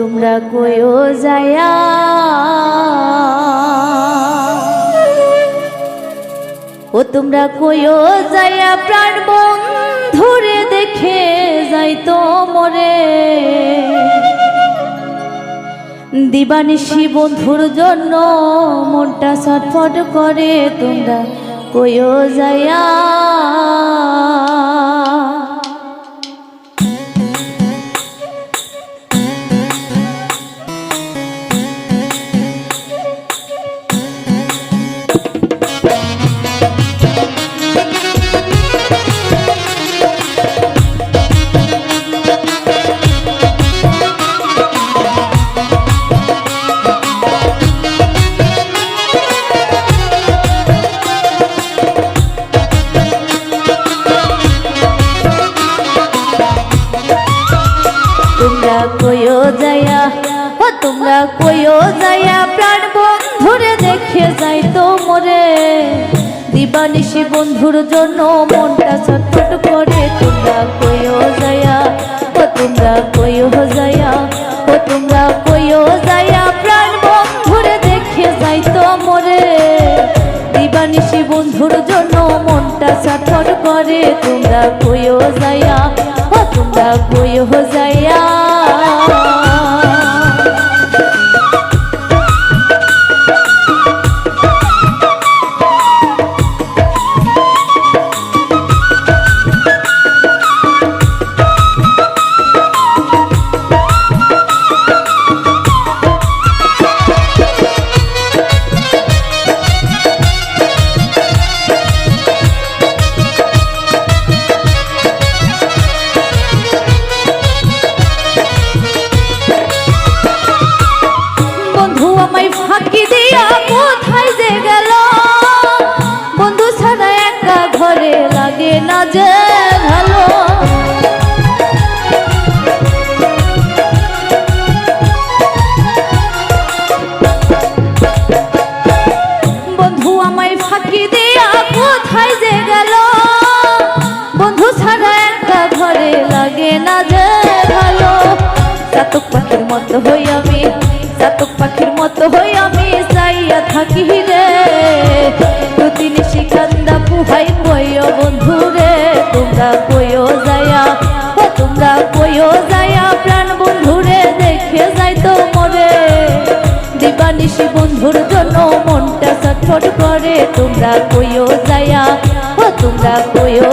তোমরা কয়ো যায়া? ও তোমরা কয়ো যায়া? প্রাণ বন্ধুরে দেখে যাই তো মরে। দিবানিশি বন্ধুর জন্য মনটা ছটফট করে তোমরা কয়ো যায়া? তোমরা কয়ো যায়া, ও তোমরা কয়ো যায়া, প্রাণ বন্ধুরে দেখে যাই তো মরে। দিবানিশি বন্ধুর জন্য মনটা ছটফট করে, তোমরা দিবানিশি বন্ধুর জন্য মনটা সাথর করে তোমরা কইও ও তোমরা কইও যায়া না যে ভালো। বন্ধু, আমায় ফাঁকি দিয়া কোথায় যে গেল? বন্ধু ছাড়া একা ঘরে লাগে না যে ভালো। চাতক পাখির মতো হই আমি চাতক পাখির মতো হই আমি, চাইয়া থাকি রে ছটফট করে তোমরা কইও যায়া ও তোমরা কইও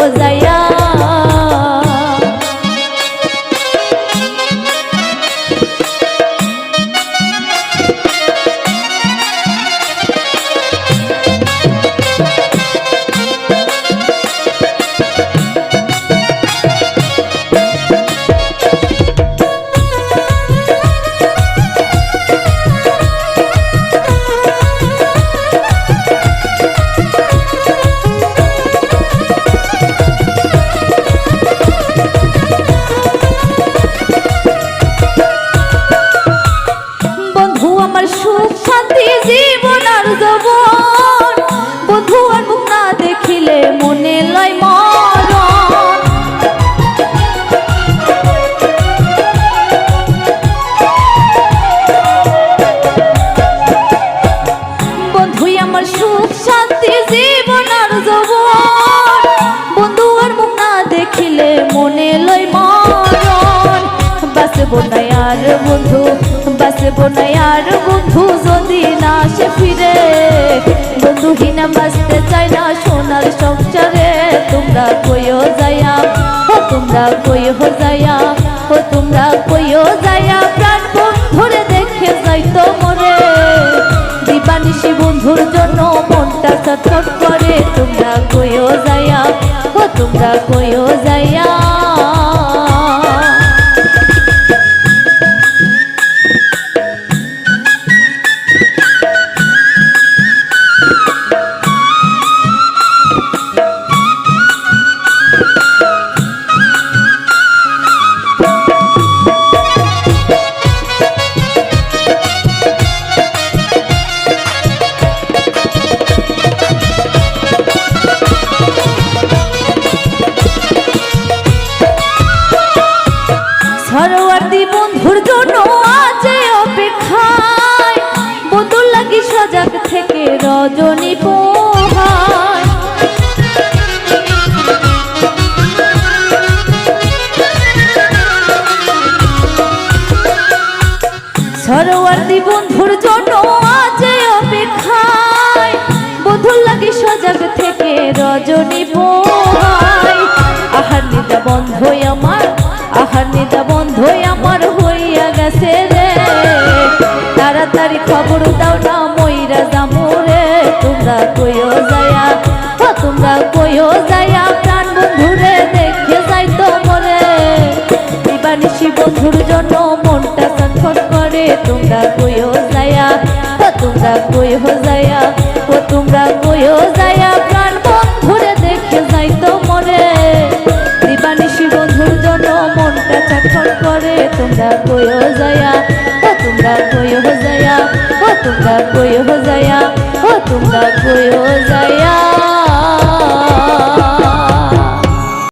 আর বন্ধু বাসব না আর বন্ধু যদি না সে ফিরে। বন্ধুহীনা বাঁচতে চাই না সোনার সংসারে। তোমরা কইও যায়া, ও তোমরা কইও যায়া, ও তোমরা কইও যায়া। প্রাণ বন্ধুরে দেখে যাই তো মরে। দিবানিশি বন্ধুর জন্য সরোয়ার্দি বন্ধুর জন্য আছে অপেক্ষায়। বধুর লাগে সজাগ থেকে রজনী পোহাই আহার নিদা বন্ধই আমার, আহার নিদা বন্ধই আমার হইয়া গেছে রে। তাড়াতাড়ি খবর দাও না ময়রা জামুরে, তোমরা কইও যায়া ও তোমরা কইও যায়া, প্রাণ বন্ধুরে দেখে যাই তো মরে। দিবানিশি বন্ধুর জন্য করে তোমরা কইও যায়া, ও তোমরা কইও যায়া, ও তোমরা কইও যায়া, প্রাণ বন্ধুরে দেখে যাই তো মরে দিবানিশি বন্ধুর জন্য মনটা ছটফট করে, তোমরা কইও যায়া, ও তোমরা কইও যায়া, ও তোমরা কইও যায়া, ও তোমরা কইও যায়া।